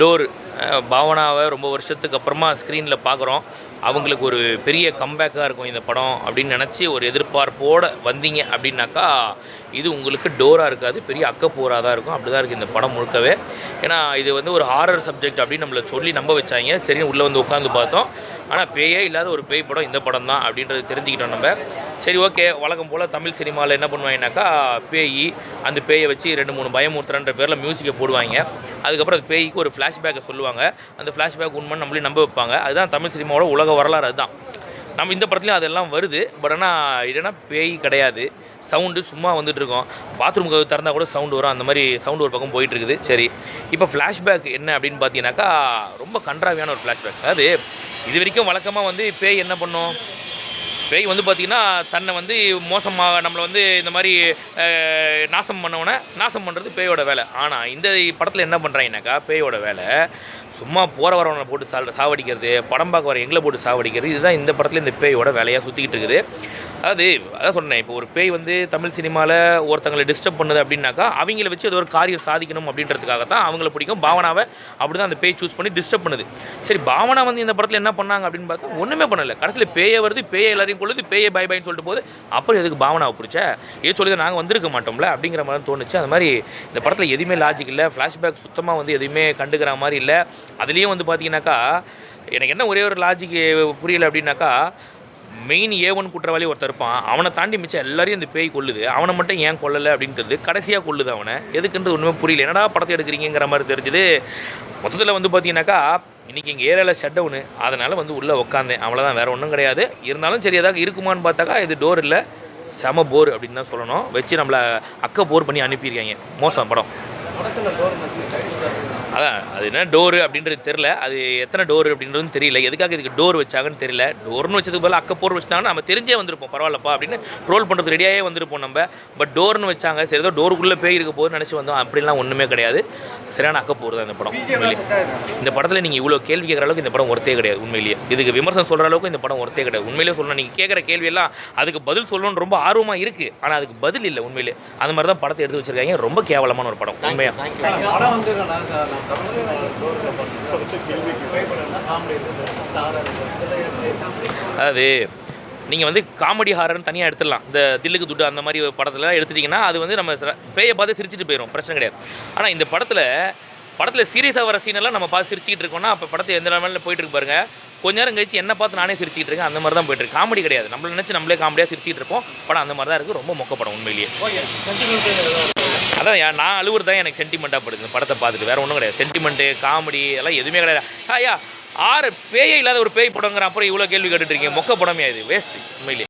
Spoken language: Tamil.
டோர் பாவனாவை ரொம்ப வருஷத்துக்கு அப்புறமா ஸ்க்ரீனில் பார்க்குறோம் அவங்களுக்கு ஒரு பெரிய கம்பேக்காக இருக்கும் இந்த படம் அப்படின்னு நினச்சி ஒரு எதிர்பார்ப்போடு வந்தீங்க அப்படின்னாக்கா இது உங்களுக்கு டோராக இருக்காது பெரிய அக்கப்போராக தான் இருக்கும். அப்படி தான் இருக்குது இந்த படம் முழுக்கவே. ஏன்னா இது வந்து ஒரு ஹாரர் சப்ஜெக்ட் அப்படின்னு நம்மளை சொல்லி நம்ப வச்சாங்க. சரி உள்ளே வந்து உட்காந்து பார்த்தோம். ஆனால் பேயே இல்லாத ஒரு பேய் படம் இந்த படம் தான் அப்படின்றது தெரிஞ்சுக்கிட்டோம் நம்ம. சரி ஓகே. வழக்கம் போல் தமிழ் சினிமாவில் என்ன பண்ணுவாங்கனாக்கா பேய் அந்த பேயை வச்சு ரெண்டு மூணு பயமுறுத்துறன்ற பேரில் மியூசிக்கை போடுவாங்க. அதுக்கப்புறம் அது பேய்க்கு ஒரு ஃப்ளாஷ்பேக்கை சொல்லுவாங்க. அந்த ஃப்ளாஷ்பேக் உண்மை நம்மளையும் நம்ப வைப்பாங்க. அதுதான் தமிழ் சினிமாவோட உலக வரலாறு அதுதான். நம்ம இந்த படத்துலையும் அதெல்லாம் வருது. பட் ஆனால் இல்லைன்னா பேய் கிடையாது. சவுண்டு சும்மா வந்துட்டுருக்கோம். பாத்ரூம் கதவு திறந்தால் கூட சவுண்டு வரும். அந்த மாதிரி சவுண்டு ஒரு பக்கம் போயிட்டு இருக்குது சரி. இப்போ ஃப்ளாஷ்பேக் என்ன அப்படின்னு பார்த்தீங்கன்னாக்கா ரொம்ப கன்றாவியான ஒரு ஃப்ளாஷ்பேக் அதாவது இது வரைக்கும் வழக்கமாக வந்து பேய் என்ன பண்ணும்? பேய் வந்து பார்த்திங்கன்னா தன்னை வந்து மோசமாக நம்மளை வந்து இந்த மாதிரி நாசம் பண்ணவனை நாசம் பண்ணுறது பேயோட வேலை. ஆனால் இந்த படத்தில் என்ன பண்ணுறாங்கனாக்கா பேயோட வேலை சும்மா போகிற வரவனை போட்டு சா சாவடிக்கிறது படம் பார்க்க வர எங்களை போட்டு சாவடிக்கிறது இதுதான் இந்த படத்தில் இந்த பேயோட வேலையாக சுற்றிக்கிட்டு இருக்குது. அதாவது அதான் சொன்னேன் இப்போ ஒரு பேய் வந்து தமிழ் சினிமாவில் ஒருத்தங்களை டிஸ்டர்ப் பண்ணுது அப்படின்னாக்கா அவங்கள வச்சு அது ஒரு காரியம் சாதிக்கணும் அப்படின்றதுக்காக தான் அவங்கள பிடிக்கும். பாவனாவை அப்படி தான் அந்த பேய் சூஸ் பண்ணி டிஸ்டர்ப் பண்ணுது. சரி பாவனா வந்து இந்த படத்தில் என்ன பண்ணாங்க அப்படின்னு பார்த்தா ஒன்றுமே பண்ணலை. கடைசியில் பேயை வருது பேயை எல்லாரையும் கொள்ளுது பேயை பை பைன்னு சொல்லிட்டு போகுது. அப்புறம் எதுக்கு பாவனாவை பிடிச்ச? ஏ சொல்லி நாங்கள் வந்திருக்க மாட்டோம்ல அப்படிங்கிற மாதிரி தோணுச்சு. அந்த மாதிரி இந்த படத்தில் எதுவுமே லாஜிக் இல்லை. ஃப்ளாஷ்பேக் சுத்தமாக வந்து எதுவுமே கண்டுக்கிற மாதிரி இல்லை. அதுலேயும் வந்து பார்த்தீங்கன்னாக்கா எனக்கு என்ன ஒரே ஒரு லாஜிக் புரியல அப்படின்னாக்கா மெயின் ஏ ஒன் குற்றவாளி ஒருத்தர் இருப்பான். அவனை தாண்டி மிச்சம் எல்லாரையும் இந்த பேய் கொள்ளுது அவனை மட்டும் ஏன் கொல்லலை அப்படின்னு தெரியுது கடைசியாக கொள்ளுது அவனை. எதுக்குன்றது ஒன்றுமே புரியல. என்னடா படத்தை எடுக்கிறீங்கிற மாதிரி தெரிஞ்சுது. மொத்தத்தில் வந்து பார்த்தீங்கன்னாக்கா இன்றைக்கி எங்கள் ஏரியாவில் ஷட் டவுனு அதனால் வந்து உள்ளே உட்காந்தேன் அவ்வளோதான் வேறு ஒன்றும் கிடையாது. இருந்தாலும் சரி ஏதாவது இருக்குமான்னு பார்த்தாக்கா இது டோர் இல்லை. செம போர் அப்படின்னு தான் சொல்லணும். வச்சு நம்மளை அக்கா போர் பண்ணி அனுப்பியிருக்காங்க. மோசம் படம். அதான் அது என்ன டோரு அப்படின்றது தெரில அது எத்தனை டோர் அப்படின்றதும் தெரியல. எதுக்காக இதுக்கு டோர் வச்சாங்கன்னு தெரியல. டோர்னு வச்சதுக்கு பதிலாக அக்க போர் வச்சாங்கன்னா நம்ம தெரிஞ்சே வந்திருப்போம். பரவாயில்லப்பா அப்படின்னு ட்ரோல் பண்ணுறது ரெடியாகவே வந்திருப்போம் நம்ம. பட் டோர்னு வச்சாங்க. சரி ஏதோ டோருக்குள்ளே பேய் இருக்க போகுதுன்னு நினச்சி வந்தோம். அப்படிலாம் ஒன்றுமே கிடையாது. சரியான அக்க தான் இந்த படம் இந்த படத்தில் நீங்கள் இவ்வளோ கேள்வி கேட்குற அளவுக்கு இந்த படம் ஒருத்தே கிடையாது உண்மையிலேயே. இதுக்கு விமர்சனம் சொல்கிற அளவுக்கு இந்த படம் ஒருத்தே கிடையாது. உண்மையிலேயே சொல்லணும். நீங்கள் கேட்குற கேள்வியெல்லாம் அதுக்கு பதில் சொல்லணும்னு ரொம்ப ஆர்வமாக இருக்குது ஆனால் அதுக்கு பதில் இல்லை உண்மையிலே. அந்த மாதிரி தான் படத்தை எடுத்து வச்சிருக்காங்க. ரொம்ப கேவலமான ஒரு படம். உண்மையாக படம் காமெடி அதாவது நீங்கள் வந்து காமெடி ஹாரர்னு தனியாக எடுத்துடலாம். இந்த தில்லுக்கு துட்டு அந்த மாதிரி படத்தில் எடுத்துட்டிங்கன்னா அது வந்து நம்ம பேயை பார்த்து சிரிச்சிட்டு போயிடும் பிரச்சனை கிடையாது. ஆனால் இந்த படத்தில் படத்தில் சீரியஸாக வர சீனெல்லாம் நம்ம பார்த்து சிரிச்சிக்கிட்டு இருக்கோம்னா அப்போ படத்தை எந்த லெவலில் போயிட்டு இருக்கு பாருங்க. கொஞ்ச நேரம் கழிச்சு என்ன பார்த்து நானே சிரிச்சிட்டு இருக்கேன். அந்த மாதிரி தான் போயிட்டு இருக்கு. காமெடி கிடையாது. நம்மள நினச்சி நம்மளே காமெடியாக சிரிச்சிட்டு இருப்போம். படம் அந்த மாதிரி தான் இருக்குது ரொம்ப மொக்க படம் உண்மையிலேயே. அதான் யா- நான் அழுவுறது தான் எனக்கு சென்டிமெண்ட்டாக படுது. இந்த படத்தை பார்த்துட்டு. வேறு ஒன்றும் கிடையாது. சென்டிமெண்ட்டு காமெடி எல்லாம் எதுவுமே கிடையாது. ஐயா ஆறு பேயே இல்லாத ஒரு பேய் படங்கிற அப்புறம் இவ்வளோ கேள்வி கேட்டுட்டு இருக்கீங்க. மொக்க படமே இது? வேஸ்ட் உண்மையிலே.